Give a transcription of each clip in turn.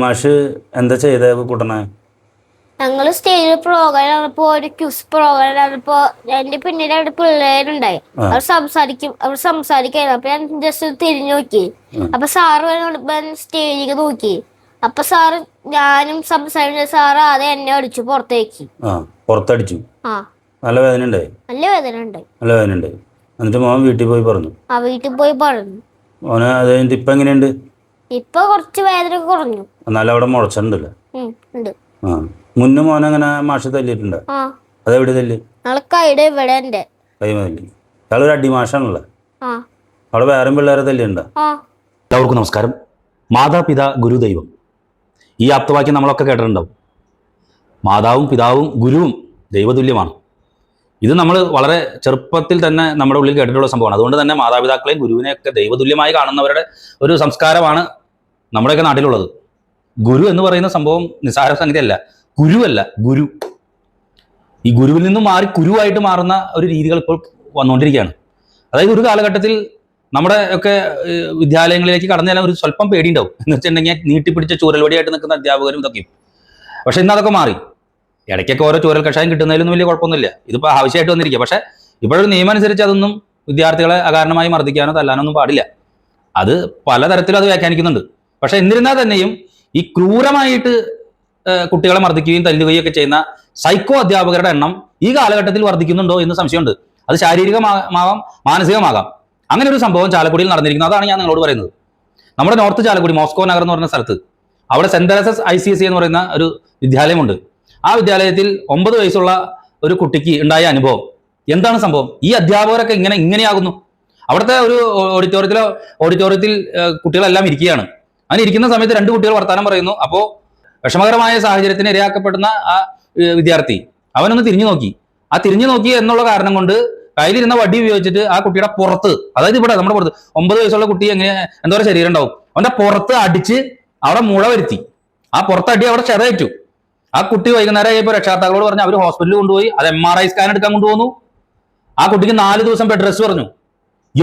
മാഷ് എന്താ ചെയ്തേ കൂട്ടണേ? ഞങ്ങൾ സ്റ്റേജിൽ പ്രോഗ്രാം ആണപ്പോ ഒരു ക്യൂസ് പ്രോഗ്രാം ആണപ്പോ എന്റെ പിന്നിൽ രണ്ട് പിള്ളേരുണ്ടായി. അവർ സംസാരിക്കും അവർ സംസാരിക്കായിരുന്നു. അപ്പൊ ഞാൻ ജസ്റ്റ് തിരിഞ്ഞു നോക്കി. അപ്പൊ സാറ് സ്റ്റേജിലേക്ക് നോക്കി. അപ്പൊ സാറ് ഞാനും സംസാരിച്ച സാറ് അത് എന്നെ അടിച്ചു പുറത്തേക്ക്. പുറത്തടിച്ചു. നല്ല വേദന ഉണ്ടായി നല്ല വേദന ഉണ്ടായി നല്ല വേദന ഉണ്ടായി എന്നിട്ട് മോൻ വീട്ടിൽ പോയി പറഞ്ഞു. ആ വീട്ടിൽ പോയി പറഞ്ഞു. മോനെ അത് ഇപ്പം എങ്ങനെയുണ്ട്? ഇപ്പൊ കുറച്ച് വേദന കുറഞ്ഞു. എന്നാലും അവിടെ മുളച്ചിട്ടുണ്ടല്ലോ. ആ. മുന്നേ മോനെ അങ്ങനെ മാഷ് തല്ലിയിട്ടുണ്ട്? ആ. അതെവിടെ തല്ലി? നാളെ കൈയുടെ ഇവിടെ എന്റെ കൈ തല്ലി. ഇയാളൊരു അടി മാഷാണല്ലോ ആ. അവിടെ വേറെ പിള്ളേരെ തല്ലിയുണ്ടോ ആ. എല്ലാവർക്കും നമസ്കാരം. മാതാപിതാ ഗുരുദൈവം. ഈ ആപ്തവാക്യം നമ്മളൊക്കെ കേട്ടിട്ടുണ്ടാവും. മാതാവും പിതാവും ഗുരുവും ദൈവതുല്യമാണ്. ഇത് നമ്മൾ വളരെ ചെറുപ്പത്തിൽ തന്നെ നമ്മുടെ ഉള്ളിൽ കേട്ടിട്ടുള്ള സംഭവമാണ്. അതുകൊണ്ട് തന്നെ മാതാപിതാക്കളെയും ഗുരുവിനെയൊക്കെ ദൈവതുല്യമായി കാണുന്നവരുടെ ഒരു സംസ്കാരമാണ് നമ്മുടെയൊക്കെ നാട്ടിലുള്ളത്. ഗുരു എന്ന് പറയുന്ന സംഭവം നിസ്സാര സംഗതിയല്ല. ഗുരുവല്ല ഗുരു. ഈ ഗുരുവിൽ നിന്നും മാറി ഗുരുവായിട്ട് മാറുന്ന ഒരു രീതികൾ ഇപ്പോൾ വന്നുകൊണ്ടിരിക്കുകയാണ്. അതായത് ഒരു കാലഘട്ടത്തിൽ നമ്മുടെ ഒക്കെ വിദ്യാലയങ്ങളിലേക്ക് കടന്നു ഒരു സ്വല്പം പേടിയുണ്ടാവും. എന്ന് വെച്ചിട്ടുണ്ടെങ്കിൽ നീട്ടിപ്പിടിച്ച ചൂരൽവടിയായിട്ട് നിൽക്കുന്ന അധ്യാപകരും ഇതൊക്കെയും. പക്ഷെ ഇന്ന് അതൊക്കെ മാറി. ഇടയ്ക്കൊക്കെ ഓരോ ചൂരൽ കഷായം കിട്ടുന്നതിലൊന്നും വലിയ കുഴപ്പമൊന്നുമില്ല. ഇതിപ്പോൾ ആവശ്യമായിട്ട് വന്നിരിക്കുക. പക്ഷേ ഇപ്പോഴൊരു നിയമം അനുസരിച്ച് അതൊന്നും വിദ്യാർത്ഥികളെ അകാരണമായി മർദ്ദിക്കാനോ തല്ലാനോ ഒന്നും പാടില്ല. അത് പലതരത്തിലും അത് വ്യാഖ്യാനിക്കുന്നുണ്ട്. പക്ഷെ എന്നിരുന്നാൽ തന്നെയും ഈ ക്രൂരമായിട്ട് കുട്ടികളെ മർദ്ദിക്കുകയും തല്ലുകയും ഒക്കെ ചെയ്യുന്ന സൈക്കോ അധ്യാപകരുടെ എണ്ണം ഈ കാലഘട്ടത്തിൽ വർദ്ധിക്കുന്നുണ്ടോ എന്ന് സംശയമുണ്ട്. അത് ശാരീരികമാകാം മാനസികമാകാം. അങ്ങനെ ഒരു സംഭവം ചാലക്കുടിയിൽ നടന്നിരിക്കുന്നത് അതാണ് ഞാൻ നിങ്ങളോട് പറയുന്നത്. നമ്മുടെ നോർത്ത് ചാലക്കുടി മോസ്കോ നഗർ എന്ന് പറയുന്ന സ്ഥലത്ത് അവിടെ saint Teresa's I C S C എന്ന് പറയുന്ന ഒരു വിദ്യാലയമുണ്ട്. ആ വിദ്യാലയത്തിൽ ഒമ്പത് വയസ്സുള്ള ഒരു കുട്ടിക്ക് ഉണ്ടായ അനുഭവം. എന്താണ് സംഭവം? ഈ അധ്യാപകരൊക്കെ ഇങ്ങനെ ഇങ്ങനെയാകുന്നു. അവിടുത്തെ ഒരു ഓഡിറ്റോറിയത്തിലോ ഓഡിറ്റോറിയത്തിൽ കുട്ടികളെല്ലാം ഇരിക്കുകയാണ്. അങ്ങനെ ഇരിക്കുന്ന സമയത്ത് രണ്ട് കുട്ടികൾ വർത്തമാനം പറയുന്നു. അപ്പോൾ വിഷമകരമായ സാഹചര്യത്തിന് ഇരയാക്കപ്പെടുന്ന ആ വിദ്യാർത്ഥി അവനൊന്ന് തിരിഞ്ഞു നോക്കി. ആ തിരിഞ്ഞു നോക്കി എന്നുള്ള കാരണം കൊണ്ട് കയ്യിലിരുന്ന വടി ഉപയോഗിച്ചിട്ട് ആ കുട്ടിയുടെ പുറത്ത് അതായത് ഇവിടെ നമ്മുടെ പുറത്ത് ഒമ്പത് വയസ്സുള്ള കുട്ടി എങ്ങനെ എന്താ പറയുക ശരീരം ഉണ്ടാവും. അവന്റെ പുറത്ത് അടിച്ച് അവിടെ മുള വരുത്തി. ആ പുറത്തടി അവിടെ ചെതയറ്റു. ആ കുട്ടി വൈകുന്നേരം ആയപ്പോൾ രക്ഷാകർത്താക്കളോട് പറഞ്ഞു അവർ ഹോസ്പിറ്റലിൽ കൊണ്ടുപോയി അത് എം ആർ ഐ സ്കാൻ എടുക്കാൻ കൊണ്ടുപോന്നു ആ കുട്ടിക്ക് നാല് ദിവസം ബെഡ് റെസ്റ്റ് പറഞ്ഞു.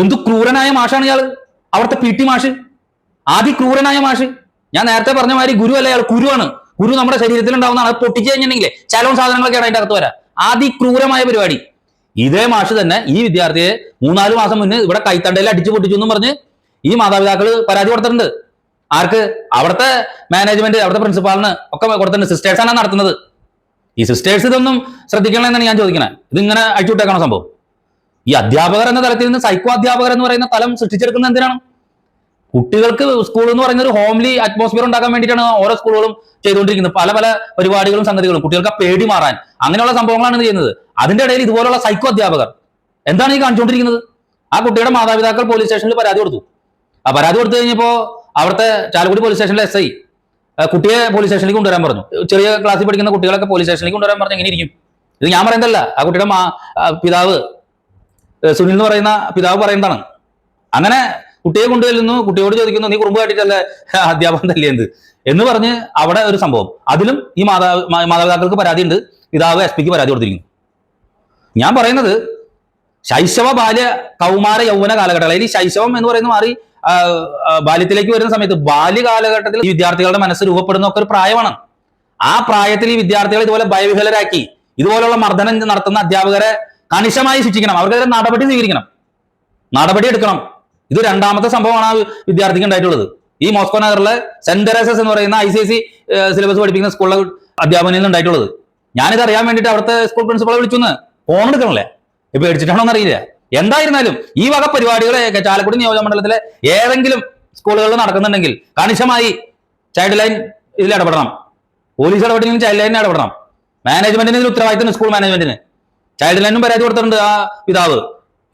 എന്തു ക്രൂരനായ മാഷാണ് ഇയാൾ അവിടുത്തെ പി ടി മാഷ്. ആദ്യ ക്രൂരനായ മാഷ്. ഞാൻ നേരത്തെ പറഞ്ഞ മാതിരി ഗുരു അല്ല? അയാൾ കുരുവാണ് ഗുരു നമ്മുടെ ശരീരത്തിൽ ഉണ്ടാവുന്നതാണ് അത് പൊട്ടിച്ചു കഴിഞ്ഞിട്ടുണ്ടെങ്കിൽ ചലോൺ സാധനങ്ങളൊക്കെയാണ് അതിന്റെ അകത്ത് വരാം. ആദ്യ ക്രൂരമായ പരിപാടി. ഇതേ മാഷ് തന്നെ ഈ വിദ്യാർത്ഥിയെ മൂന്നാൽ മാസം മുന്നേ ഇവിടെ കൈത്തണ്ടയിൽ അടിച്ചു പൊട്ടിച്ചു എന്നും പറഞ്ഞ് ഈ മാതാപിതാക്കൾ പരാതി കൊടുത്തിട്ടുണ്ട്. ആർക്ക്? അവിടുത്തെ മാനേജ്മെന്റ് അവിടുത്തെ പ്രിൻസിപ്പാളിന് ഒക്കെ കൊടുത്തിട്ടുണ്ട്. സിസ്റ്റേഴ്സാണ് നടത്തുന്നത്. ഈ സിസ്റ്റേഴ്സ് ഇതൊന്നും ശ്രദ്ധിക്കണമെന്നാണ് ഞാൻ ചോദിക്കണേ. ഇതിങ്ങനെ അഴിച്ചുവിട്ടേക്കണ സംഭവം? ഈ അധ്യാപകർ എന്ന തലത്തിൽ നിന്ന് സൈക്കോ അധ്യാപകർ എന്ന് പറയുന്ന തലം സൃഷ്ടിച്ചെടുക്കുന്നത് എന്തിനാണ്? കുട്ടികൾക്ക് സ്കൂൾ എന്ന് പറയുന്ന ഒരു ഹോംലി അറ്റ്മോസ്ഫിയർ ഉണ്ടാക്കാൻ വേണ്ടിയിട്ടാണ് ഓരോ സ്കൂളുകളും ചെയ്തുകൊണ്ടിരിക്കുന്നത്. പല പല പരിപാടികളും സംഗതികളും. കുട്ടികൾക്ക് പേടി മാറാൻ. അങ്ങനെയുള്ള സംഭവങ്ങളാണ് ചെയ്യുന്നത്. അതിന്റെ ഇടയിൽ ഇതുപോലുള്ള സൈക്കോ അധ്യാപകർ എന്താണ് ഈ കാണിച്ചുകൊണ്ടിരിക്കുന്നത്? ആ കുട്ടിയുടെ മാതാപിതാക്കൾ പോലീസ് സ്റ്റേഷനിൽ പരാതി കൊടുത്തു. ആ പരാതി കൊടുത്തു കഴിഞ്ഞപ്പോൾ അവിടുത്തെ ചാലക്കുടി പോലീസ് സ്റ്റേഷനിലെ എസ് ഐ കുട്ടിയെ പോലീസ് സ്റ്റേഷനിലേക്ക് കൊണ്ടുവരാൻ പറഞ്ഞു. ചെറിയ ക്ലാസ്സിൽ പഠിക്കുന്ന കുട്ടികളൊക്കെ പോലീസ് സ്റ്റേഷനിലേക്ക് കൊണ്ടുവരാൻ പറഞ്ഞു എങ്ങനെ ഇരിക്കും. ഇത് ഞാൻ പറയുന്നതല്ല. ആ കുട്ടിയുടെ മാ പിതാവ് സുനിൽ എന്ന് പറയുന്ന പിതാവ് പറയുന്നതാണ്. അങ്ങനെ കുട്ടിയെ കൊണ്ടുചെല്ലുന്നു കുട്ടിയോട് ചോദിക്കുന്നു നീ കുറുമ്പ് അധ്യാപകം അധ്യാപകൻ തല്ലിയത് എന്ന് പറഞ്ഞ് അവിടെ ഒരു സംഭവം. അതിലും ഈ മാതാ മാതാപിതാക്കൾക്ക് പരാതിയുണ്ട്. പിതാവ് എസ് പിക്ക് പരാതി കൊടുത്തിരിക്കുന്നു. ഞാൻ പറയുന്നത് ശൈശവ ബാല്യ കൗമാര യൗവന കാലഘട്ടം. അതായത് ശൈശവം എന്ന് പറയുന്ന മാറി ബാല്യത്തിലേക്ക് വരുന്ന സമയത്ത് ബാല്യകാലഘട്ടത്തിൽ ഈ വിദ്യാർത്ഥികളുടെ മനസ്സ് രൂപപ്പെടുന്ന ഒക്കെ ഒരു പ്രായമാണ്. ആ പ്രായത്തിൽ ഈ വിദ്യാർത്ഥികളെ ഇതുപോലെ ഭയവിഹലരാക്കി ഇതുപോലുള്ള മർദ്ദനം നടത്തുന്ന അധ്യാപകരെ കണിശമായി ശിക്ഷിക്കണം. അവർക്കെതിരെ നടപടി സ്വീകരിക്കണം. നടപടി എടുക്കണം. ഇത് രണ്ടാമത്തെ സംഭവമാണ് ആ വിദ്യാർത്ഥിക്ക് ഉണ്ടായിട്ടുള്ളത്. ഈ മോസ്കോ നഗറിലെ സെന്റ് തെരേസസ് എന്ന് പറയുന്ന I C S C syllabus പഠിപ്പിക്കുന്ന സ്കൂളിലെ അധ്യാപനയിൽ ഉണ്ടായിട്ടുള്ളത്. ഞാനിത് അറിയാൻ വേണ്ടിയിട്ട് അവിടുത്തെ സ്കൂൾ പ്രിൻസിപ്പളെ വിളിച്ചു ഫോൺ എടുക്കണല്ലേ ഇപ്പൊ എടുത്തിട്ടാണോ എന്നറിയില്ല. എന്തായിരുന്നാലും ഈ വക പരിപാടികളെ ചാലക്കുടി നിയോജക മണ്ഡലത്തിലെ ഏതെങ്കിലും സ്കൂളുകളിൽ നടക്കുന്നുണ്ടെങ്കിൽ കണിശമായി ചൈൽഡ് ലൈൻ ഇതിൽ ഇടപെടണം. പോലീസ് ഇടപെടണമെങ്കിൽ ചൈൽഡ് ലൈനിൽ ഇടപെടണം. മാനേജ്മെന്റിന് ഇതിൽ ഉത്തരവാദിത്തം സ്കൂൾ മാനേജ്മെന്റിന് ചൈൽഡ് ലൈനും പരാതി കൊടുത്തിട്ടുണ്ട് ആ പിതാവ്.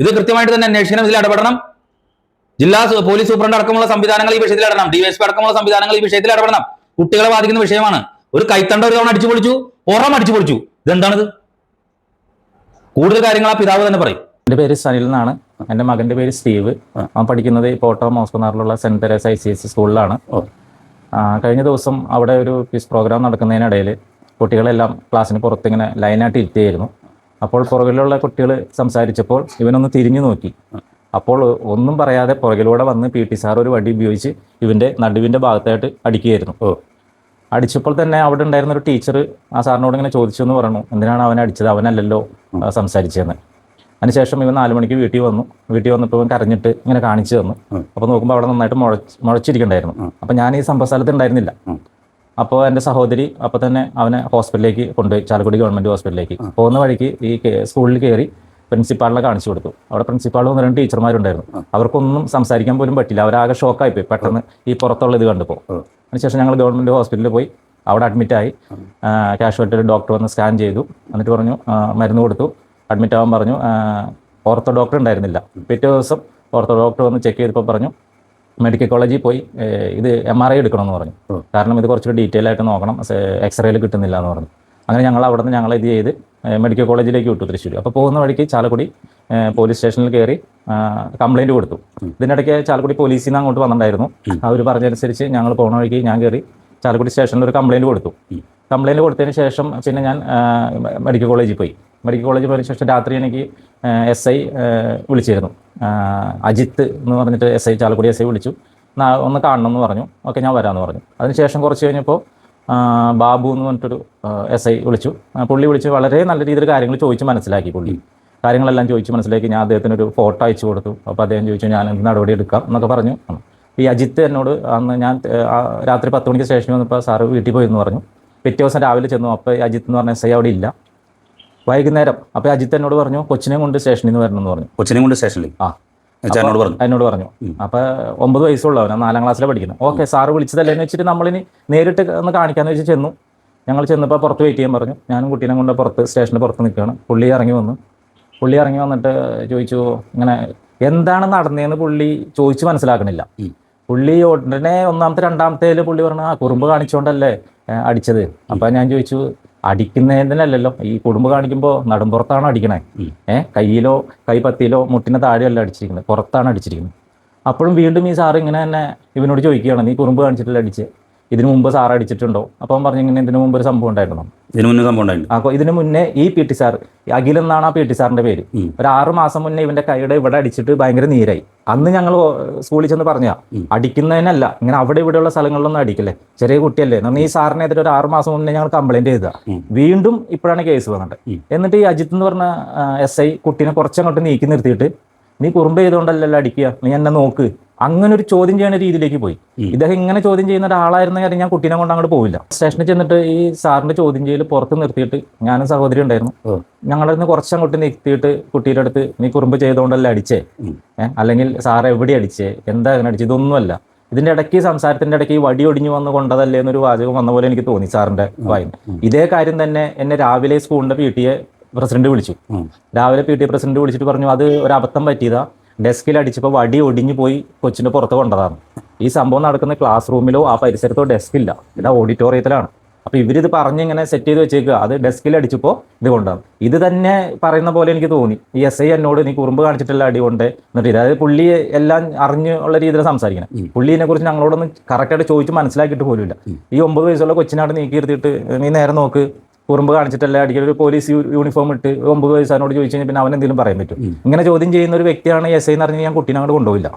ഇത് കൃത്യമായിട്ട് തന്നെ അന്വേഷിക്കണം ഇതിൽ ഇടപെടണം. ജില്ലാ പോലീസ് സൂപ്രണ്ട് അടക്കമുള്ള സംവിധാനങ്ങൾ ഈ വിഷയത്തിൽ ഇടപെടണം ഡിവൈഎസ്പി അടക്കമുള്ള സംവിധാനങ്ങൾ ഈ വിഷയത്തിൽ ഇടപെടണം. കുട്ടികളെ ബാധിക്കുന്ന വിഷയമാണ്. ഒരു കൈത്തണ്ട ഒരു തവണ അടിച്ചു പൊളിച്ചു പുറം അടിച്ചു പൊളിച്ചു. ഇതെന്താണിത്? കൂടുതൽ കാര്യങ്ങൾ ആ പിതാവ് തന്നെ പറയും. എന്റെ പേര് സനിൽ എന്നാണ്. എന്റെ മകന്റെ പേര് സ്റ്റീവ്. അവൻ പഠിക്കുന്നത് ഈ ഓട്ടോ മോസ്കോനാറിലുള്ള saint Teresa I C S സ്കൂളിലാണ്. കഴിഞ്ഞ ദിവസം അവിടെ ഒരു ക്വിസ് പ്രോഗ്രാം നടക്കുന്നതിനിടയിൽ കുട്ടികളെല്ലാം ക്ലാസ്സിന് പുറത്തിങ്ങനെ ലൈനായിട്ട് ഇരുത്തിയായിരുന്നു. അപ്പോൾ പുറകിലുള്ള കുട്ടികൾ സംസാരിച്ചപ്പോൾ ഇവനൊന്ന് തിരിഞ്ഞു നോക്കി. അപ്പോൾ ഒന്നും പറയാതെ പുറകിലൂടെ വന്ന് പി ടി സാർ ഒരു വടി ഉപയോഗിച്ച് ഇവന്റെ നടുവിന്റെ ഭാഗത്തായിട്ട് അടിക്കുകയായിരുന്നു. ഓ. അടിച്ചപ്പോൾ തന്നെ അവിടെ ഉണ്ടായിരുന്ന ഒരു ടീച്ചർ ആ സാറിനോട് ഇങ്ങനെ ചോദിച്ചു എന്ന് പറഞ്ഞു എന്തിനാണ് അവനെ അടിച്ചത്? അവനല്ലല്ലോ സംസാരിച്ചതെന്ന്. അതിനുശേഷം ഇവൻ നാല് മണിക്ക് വീട്ടിൽ വന്നു. വീട്ടിൽ വന്നപ്പോൾ ഇവൻ കരഞ്ഞിട്ട് ഇങ്ങനെ കാണിച്ചു തന്നു. അപ്പോൾ നോക്കുമ്പോൾ അവിടെ നന്നായിട്ട് മുഴച്ച് മുഴച്ചിരിക്കണ്ടായിരുന്നു അപ്പോൾ ഞാൻ ഈ സംഭവ സ്ഥലത്ത് ഉണ്ടായിരുന്നില്ല അപ്പോൾ എന്റെ സഹോദരി അപ്പോൾ തന്നെ അവനെ ഹോസ്പിറ്റലിലേക്ക് കൊണ്ടുപോയി ചാലക്കുടി ഗവൺമെന്റ് ഹോസ്പിറ്റലിലേക്ക്. പോകുന്ന വഴിക്ക് ഈ സ്കൂളിൽ കയറി പ്രിൻസിപ്പാളിനെ കാണിച്ചു കൊടുത്തു. അവിടെ പ്രിൻസിപ്പാളും ഒന്ന് രണ്ട് ടീച്ചർമാരുണ്ടായിരുന്നു. അവർക്കൊന്നും സംസാരിക്കാൻ പോലും പറ്റില്ല. അവരാകെ ഷോക്കായി പോയി. പെട്ടെന്ന് ഈ പുറത്തുള്ള ഇത് കണ്ടപ്പോൾ. അതിനുശേഷം ഞങ്ങൾ ഗവൺമെന്റ് ഹോസ്പിറ്റലിൽ പോയി. അവിടെ അഡ്മിറ്റായി കാഷ്വാലിറ്റിയിൽ ഡോക്ടർ വന്ന് സ്കാൻ ചെയ്തു. എന്നിട്ട് പറഞ്ഞു മരുന്ന് കൊടുത്തു. അഡ്മിറ്റ് ആവാൻ പറഞ്ഞു. ഓർത്തോ ഡോക്ടർ ഉണ്ടായിരുന്നില്ല. പിറ്റേ ദിവസം ഓർത്തോ ഡോക്ടർ വന്ന് ചെക്ക് ചെയ്തപ്പോൾ പറഞ്ഞു മെഡിക്കൽ കോളേജിൽ പോയി. ഇത് എം ആർ ഐ എടുക്കണമെന്ന് പറഞ്ഞു. കാരണം ഇത് കുറച്ചുകൂടി ഡീറ്റെയിൽ ആയിട്ട് നോക്കണം. എക്സ്റേയിൽ കിട്ടുന്നില്ല എന്ന് പറഞ്ഞു. അങ്ങനെ ഞങ്ങൾ അവിടെ നിന്ന് ഞങ്ങൾ ഇത് ചെയ്ത് മെഡിക്കൽ കോളേജിലേക്ക് വിട്ടു തൃശ്ശൂർ. അപ്പോൾ പോകുന്ന വഴിക്ക് ചാലക്കുടി പോലീസ് സ്റ്റേഷനിൽ കയറി കംപ്ലൈന്റ് കൊടുത്തു. ഇതിനിടയ്ക്ക് ചാലക്കുടി പോലീസിൽ നിന്ന് അങ്ങോട്ട് വന്നിട്ടുണ്ടായിരുന്നു. അവർ പറഞ്ഞതനുസരിച്ച് ഞങ്ങൾ പോകുന്ന വഴിക്ക് ഞാൻ കയറി ചാലക്കുടി സ്റ്റേഷനിൽ ഒരു കംപ്ലൈന്റ് കൊടുത്തു. കംപ്ലൈന്റ് കൊടുത്തതിന് ശേഷം പിന്നെ ഞാൻ മെഡിക്കൽ കോളേജിൽ പോയി. മെഡിക്കൽ കോളേജിൽ പോയതിനു ശേഷം രാത്രി എനിക്ക് എസ് ഐ വിളിച്ചിരുന്നു. അജിത്ത് എന്ന് പറഞ്ഞിട്ട് S I Chalakudy S I വിളിച്ചു. ഒന്ന് കാണണം എന്ന് പറഞ്ഞു. ഓക്കെ ഞാൻ വരാമെന്ന് പറഞ്ഞു. അതിനുശേഷം കുറച്ച് കഴിഞ്ഞപ്പോൾ ബാബു എന്ന് പറഞ്ഞിട്ടൊരു എസ് ഐ വിളിച്ചു. പുള്ളി വിളിച്ച് വളരെ നല്ല രീതിയിൽ കാര്യങ്ങൾ ചോദിച്ച് മനസ്സിലാക്കി പുള്ളി. കാര്യങ്ങളെല്ലാം ചോദിച്ച് മനസ്സിലാക്കി. ഞാൻ അദ്ദേഹത്തിന് ഒരു ഫോട്ടോ അയച്ചു കൊടുത്തു. അപ്പോൾ അദ്ദേഹം ചോദിച്ചു ഞാൻ എന്ത് നടപടി എടുക്കാം എന്നൊക്കെ പറഞ്ഞു. ഈ അജിത്ത് എന്നോട് അന്ന് ഞാൻ രാത്രി പത്ത് മണിക്ക് സ്റ്റേഷനിൽ വന്നപ്പോൾ സാറ് വീട്ടിൽ പോയി എന്ന് പറഞ്ഞു. പിറ്റേ ദിവസം രാവിലെ ചെന്നു. അപ്പോൾ അജിത്ത് എന്ന് പറഞ്ഞ എസ് ഐ അവിടെ ഇല്ല. വൈകുന്നേരം. അപ്പോൾ അജിത്ത് എന്നോട് പറഞ്ഞു കൊച്ചിനെ കൊണ്ട് സ്റ്റേഷനിൽ നിന്ന് വരണം എന്ന് പറഞ്ഞു. കൊച്ചിനെ കൊണ്ട് സ്റ്റേഷനിൽ ആ. എന്നോട് പറഞ്ഞു. അപ്പൊ ഒമ്പത് വയസ്സുള്ളവനാ നാലാം ക്ലാസ്സിലെ പഠിക്കുന്നത്. ഓക്കെ സാറ് വിളിച്ചതല്ലേ എന്ന് വെച്ചിട്ട് നമ്മളിനി നേരിട്ട് ഒന്ന് കാണിക്കാന്ന് വെച്ച് ചെന്നു. ഞങ്ങൾ ചെന്നപ്പോൾ പുറത്ത് വെയിറ്റ് ചെയ്യാൻ പറഞ്ഞു. ഞാനും കുട്ടീനെ കൊണ്ട് പുറത്ത് സ്റ്റേഷന് പുറത്ത് നിൽക്കുകയാണ് പുള്ളി ഇറങ്ങി വന്നു. പുള്ളി ഇറങ്ങി വന്നിട്ട് ചോദിച്ചു ഇങ്ങനെ എന്താണ് നടന്നതെന്ന് പുള്ളി ചോദിച്ച് മനസ്സിലാക്കണില്ല. പുള്ളി ഉടനെ ഒന്നാമത്തെ രണ്ടാമത്തേൽ പുള്ളി പറഞ്ഞു ആ കുറുമ്പ് കാണിച്ചുകൊണ്ടല്ലേ അടിച്ചത്. അപ്പം ഞാൻ ചോദിച്ചു അടിക്കുന്നതിനല്ലല്ലോ. ഈ കുടുംബ കാണിക്കുമ്പോൾ നടുമ്പുറത്താണ് അടിക്കണേ. ഏഹ് കയ്യിലോ കൈപ്പത്തിയിലോ മുട്ടിന് താഴെയല്ല അടിച്ചിരിക്കുന്നത്. പുറത്താണ് അടിച്ചിരിക്കുന്നത്. അപ്പോഴും വീണ്ടും ഈ സാറ് ഇങ്ങനെ തന്നെ ഇവനോട് ചോദിക്കുകയാണ് നീ കുറുമ്പ് കാണിച്ചിട്ടില്ല അടിച്ച്? ഇതിനു മുമ്പ് സാർ അടിച്ചിട്ടുണ്ടോ? അപ്പം പറഞ്ഞിങ്ങനെ പറഞ്ഞു ഇങ്ങനെ ഇതിനു മുമ്പ് ഒരു സംഭവം ഉണ്ടായിരുന്നു. ഇതിനു മുന്നേ സംഭവം ഉണ്ടായിരുന്നു അപ്പോൾ ഇതിനു മുന്നേ ഈ പി ടി സാർ അഖിൽ എന്നാണ് ആ പി ടി സാറിന്റെ പേര്. ഒരു ആറ് മാസം മുന്നേ ഇവന്റെ കൈയുടെ ഇവിടെ അടിച്ചിട്ട് ഭയങ്കര നീരായി. അന്ന് ഞങ്ങൾ സ്കൂളിൽ ചെന്ന് പറഞ്ഞാ അടിക്കുന്നതിനല്ല ഇങ്ങനെ അവിടെ ഇവിടെയുള്ള സ്ഥലങ്ങളിലൊന്നും അടിക്കില്ലേ. ചെറിയ കുട്ടിയല്ലേ. നമ്മൾ ഈ സാറിനെതിരെ ഒരു ആറ് മാസം മുന്നേ ഞങ്ങൾ കംപ്ലൈന്റ് ചെയ്ത വീണ്ടും ഇപ്പോഴാണ് കേസ് വന്നത്. എന്നിട്ട് ഈ അജിത് എന്ന് പറഞ്ഞ എസ് ഐ കുട്ടീനെ കുറച്ചങ്ങോട്ട് നീക്കി നിർത്തിയിട്ട് നീ കുറുമ്പ് ചെയ്തുകൊണ്ടല്ലല്ലോ അടിക്കുക. നീ എന്നെ നോക്ക്. അങ്ങനെ ഒരു ചോദ്യം ചെയ്യുന്ന രീതിയിലേക്ക് പോയി. ഇദ്ദേഹം ഇങ്ങനെ ചോദ്യം ചെയ്യുന്ന ഒരാളായിരുന്ന കാര്യം ഞാൻ കുട്ടീനെ കൊണ്ട് അങ്ങോട്ട് പോവില്ല. സ്റ്റേഷനിൽ ചെന്നിട്ട് ഈ സാറിന്റെ ചോദ്യം ചെയ്യൽ പുറത്ത് നിർത്തിയിട്ട് ഞാനും സഹോദരി ഉണ്ടായിരുന്നു. ഞങ്ങളുടെ നിന്ന് കുറച്ചങ്ങോട്ട് നിർത്തിയിട്ട് കുട്ടിയുടെ അടുത്ത് നീ കുറുമ്പ് ചെയ്തുകൊണ്ടല്ല അടിച്ചേ? അല്ലെങ്കിൽ സാർ എവിടെ അടിച്ചേ? എന്താ അങ്ങനെ അടിച്ചത് ഇതൊന്നുമല്ല. ഇതിന്റെ ഇടയ്ക്ക് സംസാരത്തിന്റെ ഇടയ്ക്ക് ഈ വടി ഒടിഞ്ഞു വന്ന് കൊണ്ടതല്ലേ എന്നൊരു വാചകം വന്ന പോലെ എനിക്ക് തോന്നി സാറിന്റെ വായന ഇതേ കാര്യം തന്നെ എന്നെ രാവിലെ സ്കൂളിന്റെ പി ടി എ പ്രസിഡന്റ് വിളിച്ചു. രാവിലെ പി ടി പ്രസിഡന്റ് വിളിച്ചിട്ട് പറഞ്ഞു അത് ഒരു അബദ്ധം പറ്റിയതാ. ഡെസ്കിൽ അടിച്ചപ്പോൾ വടി ഒടിഞ്ഞു പോയി കൊച്ചിന്റെ പുറത്ത് കൊണ്ടതാണ്. ഈ സംഭവം നടക്കുന്ന ക്ലാസ് റൂമിലോ ആ പരിസരത്തോ ഡെസ്ക് ഇല്ല. ഇത് ഓഡിറ്റോറിയത്തിലാണ് അപ്പൊ ഇവരിത് പറഞ്ഞ് ഇങ്ങനെ സെറ്റ് ചെയ്ത് വെച്ചേക്കുക അത് ഡെസ്കിൽ അടിച്ചപ്പോൾ ഇത് കൊണ്ടാണ് ഇത് തന്നെ പറയുന്ന പോലെ എനിക്ക് തോന്നി. ഈ എസ് ഐ എന്നോട് നീ കുറുമ്പ് കാണിച്ചിട്ടില്ല അടി കൊണ്ട് എന്നിട്ട് അതായത് പുള്ളി എല്ലാം അറിഞ്ഞ് ഉള്ള രീതിയിൽ സംസാരിക്കണം. പുള്ളിനെ കുറിച്ച് ഞങ്ങളോടൊന്ന് കറക്റ്റായിട്ട് ചോദിച്ച് മനസ്സിലാക്കിയിട്ട് പോലുമില്ല. ഈ ഒമ്പത് വയസ്സുള്ള കൊച്ചിനാട് നീക്കി ഇരുത്തിയിട്ട് നീ നേരെ നോക്ക്. കുറുമ്പ് കാണിച്ചിട്ടല്ല അടിക്കൽ ഒരു പോലീസ് യൂണിഫോം ഇട്ട് ഒമ്പത് വയസ്സാനോട് ചോദിച്ചു കഴിഞ്ഞാൽ പിന്നെ അവൻ എന്തെങ്കിലും പറയാൻ പറ്റും. ഇങ്ങനെ ചോദ്യം ചെയ്യുന്ന ഒരു വ്യക്തിയാണ് എസ് ഐ എന്ന് പറഞ്ഞാൽ ഞാൻ കുട്ടീനെ അങ്ങോട്ട് കൊണ്ടുപോയില്ല.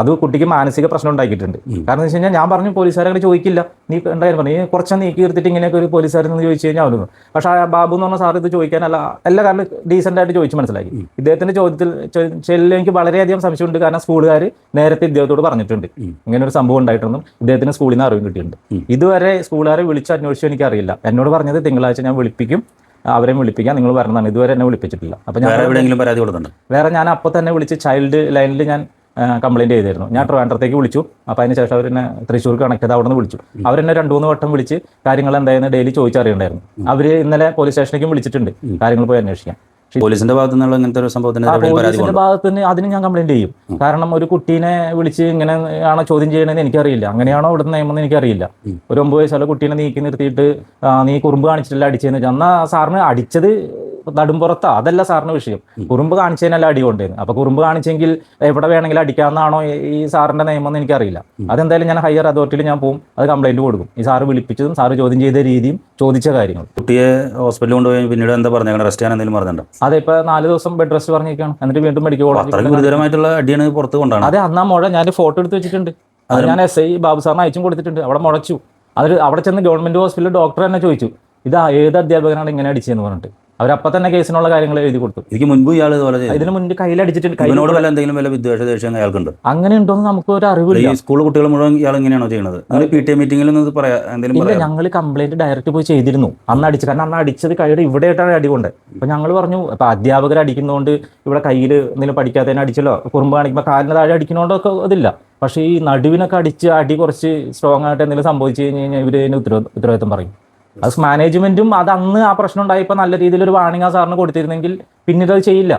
അത് കുട്ടിക്ക് മാനസിക പ്രശ്നം ഉണ്ടാക്കിയിട്ടുണ്ട്. കാരണം എന്ന് വെച്ച് കഴിഞ്ഞാൽ ഞാൻ പറഞ്ഞു പോലീസുകാരെ അങ്ങനെ ചോദിക്കില്ല. നീ എന്തായാലും പറഞ്ഞു? നീ കുറച്ച് നീക്കി എടുത്തിട്ട് ഇങ്ങനെയൊക്കെ ഒരു പോലീസുകാരിൽ നിന്ന് ചോദിച്ചു കഴിഞ്ഞാൽ അവരുന്നു പക്ഷേ ആ ബാബു എന്ന് പറഞ്ഞ സാർ ഇത് ചോദിക്കാനല്ല എല്ലാ കാരണം ഡീസെന്റ് ആയിട്ട് ചോദിച്ചു മനസ്സിലാക്കി. ഇദ്ദേഹത്തിന്റെ ചോദ്യത്തിൽ ചെല്ലിൽ എനിക്ക് വളരെയധികം സംശയമുണ്ട്. കാരണം സ്കൂളുകാർ നേരത്തെ ഇദ്ദേഹത്തോട് പറഞ്ഞിട്ടുണ്ട്. ഇങ്ങനെ ഒരു സംഭവം ഉണ്ടായിട്ടൊന്നും ഇദ്ദേഹത്തിന് സ്കൂളിൽ നിന്ന് അറിവ് കിട്ടിയിട്ടുണ്ട്. ഇതുവരെ സ്കൂളുകാരെ വിളിച്ച് അന്വേഷിച്ചു എനിക്കറിയില്ല. എന്നോട് പറഞ്ഞത് തിങ്കളാഴ്ച ഞാൻ വിളിപ്പിക്കും. അവരെയും വിളിപ്പിക്കാം. നിങ്ങൾ വരണതാണ് ഇതുവരെ എന്നെ വിളിപ്പിച്ചിട്ടില്ല. അപ്പൊ ഞാൻ വേറെ ഞാൻ അപ്പൊ തന്നെ വിളിച്ച് ചൈൽഡ് ലൈനിൽ ഞാൻ കംപ്ലൈന്റ് ചെയ്തിരുന്നു. ഞാൻ ട്രിവാൻഡ്രത്തേക്ക് വിളിച്ചു. അപ്പോൾ അതിന് ശേഷം അവരെന്നെ തൃശ്ശൂർ കണക്ട് ചെയ്ത് അവിടെ നിന്ന് വിളിച്ചു അവരെന്നെ രണ്ടു മൂന്ന് വട്ടം വിളിച്ച് കാര്യങ്ങൾ എന്തായെന്ന് ഡെയിലി ചോദിച്ചറിയണ്ടായിരുന്നു. അവർ ഇന്നലെ പോലീസ് സ്റ്റേഷനിലേക്കും വിളിച്ചിട്ടുണ്ട് കാര്യങ്ങൾ പോയി അന്വേഷിക്കാം പോലീസിന്റെ ഭാഗത്തു നിന്നുള്ള ഇങ്ങനത്തെ ഒരു സംഭവത്തിന് പോലീസിന്റെ ഭാഗത്ത് നിന്ന് അതിന് ഞാൻ കംപ്ലൈന്റ് ചെയ്യും. കാരണം ഒരു കുട്ടീനെ വിളിച്ച് ഇങ്ങനെ ആണോ ചോദ്യം ചെയ്യണമെന്ന് എനിക്കറിയില്ല. അങ്ങനെയാണോ ഇവിടുത്തെ നിയമം എന്ന് എനിക്കറിയില്ല. ഒരു ഒമ്പത് വയസ്സുള്ള കുട്ടീനെ നീക്കി നിർത്തിയിട്ട് നീ കുറുമ്പ് കാണിച്ചിട്ടില്ല അടിച്ചതെന്ന് വെച്ചാൽ എന്നാ സാറിന് അടിച്ചത് നടുമ്പുറത്താ അതല്ല സാറിന് വിഷയം. കുറുമ്പ് കാണിച്ചതിനല്ല അടി കൊണ്ടേന്ന് അപ്പൊ കുറുമ്പ് കാണിച്ചെങ്കിൽ എവിടെ വേണമെങ്കിലും അടിക്കാമെന്നാണോ ഈ- സാറിന്റെ നിയമം എന്ന് എനിക്കറിയില്ല അതെന്തായാലും ഞാൻ ഹയർ അതോറിറ്റിയിൽ ഞാൻ പോകും അത് കംപ്ലൈന്റ് കൊടുക്കും. ഈ സാറ് വിളിപ്പിച്ചതും സാറ് ചോദ്യം ചെയ്ത രീതിയും ചോദിച്ച കാര്യങ്ങൾ കുട്ടിയെ ഹോസ്പിറ്റലിൽ കൊണ്ടുപോയി പിന്നീട് എന്താ പറഞ്ഞു? റെസ്റ്റ് ചെയ്യാൻ എന്തെങ്കിലും പറഞ്ഞിട്ടുണ്ടോ? അതെ ഇപ്പൊ നാല് ദിവസം ബെഡ് റെസ്റ്റ് പറഞ്ഞിരിക്കുകയാണ്. എന്നിട്ട് വീണ്ടും മെഡിക്കൽ കോളേജ് ഗുരുതരമായിട്ടുള്ള അടിയാണ് പുറത്ത് കൊണ്ടാണ് അതെ അന്നാ മുഴ ഞാൻ ഫോട്ടോ എടുത്ത് വെച്ചിട്ടുണ്ട്. അത് ഞാൻ എസ് ഐ ബാബു സാറിന് അയച്ചും കൊടുത്തിട്ടുണ്ട്. അവിടെ മുളച്ചു അത് അവിടെ ചെന്ന് ഗവൺമെന്റ് ഹോസ്പിറ്റലിൽ ഡോക്ടർ തന്നെ ചോദിച്ചു. ഇത് ഏത് അധ്യാപകനാണ് ഇങ്ങനെ അടിച്ചതെന്ന് പറഞ്ഞിട്ട്? അവരപ്പം തന്നെ കേസിനുള്ള കാര്യങ്ങൾ എഴുതി കൊടുത്തു. എനിക്ക് മുൻപ് ഇയാൾ ഇതുപോലെ ചെയ്തു. ഇതിന് മുൻപ് കയ്യിലടിച്ചിട്ട് കയ്യിൽ ഇവനോട് വല്ല എന്തെങ്കിലും വല്ല വിദ്വേഷ ദേഷ്യം അയാൾക്കുണ്ട്. അങ്ങനെ ഉണ്ടോന്ന് നമുക്ക് ഒരു അറിവില്ല ഈ സ്കൂൾ കുട്ടികൾ മുഴുവൻ ഇയാൾ ഇങ്ങനെയാണോ ചെയ്യുന്നത് നിങ്ങൾ പി ടി എ മീറ്റിംഗിൽ ഒന്ന് പറയാ എന്തെങ്കിലും ഇല്ല പറയാം ഞങ്ങൾ കംപ്ലൈന്റ് ഡയറക്റ്റ് പോയി ചെയ്തിരുന്നു. അന്ന് അടിച്ചു കാരണം അന്ന് അടിച്ചത് കൈയുടെ ഇവിടെയായിട്ടാണ് അടി കൊണ്ട്. അപ്പൊ ഞങ്ങൾ പറഞ്ഞു അപ്പൊ അധ്യാപകർ അടിക്കുന്നതുകൊണ്ട് ഇവിടെ കയ്യിൽ എന്തെങ്കിലും പഠിക്കാത്തതിനെ അടിച്ചല്ലോ. കുറുമ്പ് കാണിക്കുമ്പോൾ കാലിന് താഴെ അടിക്കുന്നതുകൊണ്ടൊക്കെ അതില്ല. പക്ഷേ ഈ നടുവിനൊക്കെ അടിച്ച് അടി കുറച്ച് സ്ട്രോങ് ആയിട്ട് എന്തെങ്കിലും സംഭവിച്ചു കഴിഞ്ഞ് കഴിഞ്ഞാൽ ഇവർ അതിന് ഉത്തരവാദ ഉത്തരവാദിത്തം പറയും. മാനേജ്മെന്റും അത് അന്ന് ആ പ്രശ്നം ഉണ്ടായപ്പോൾ നല്ല രീതിയിൽ ഒരു വാണിംഗ് ആ സാറിന് കൊടുത്തിരുന്നെങ്കിൽ പിന്നീട് അത് ചെയ്യില്ല.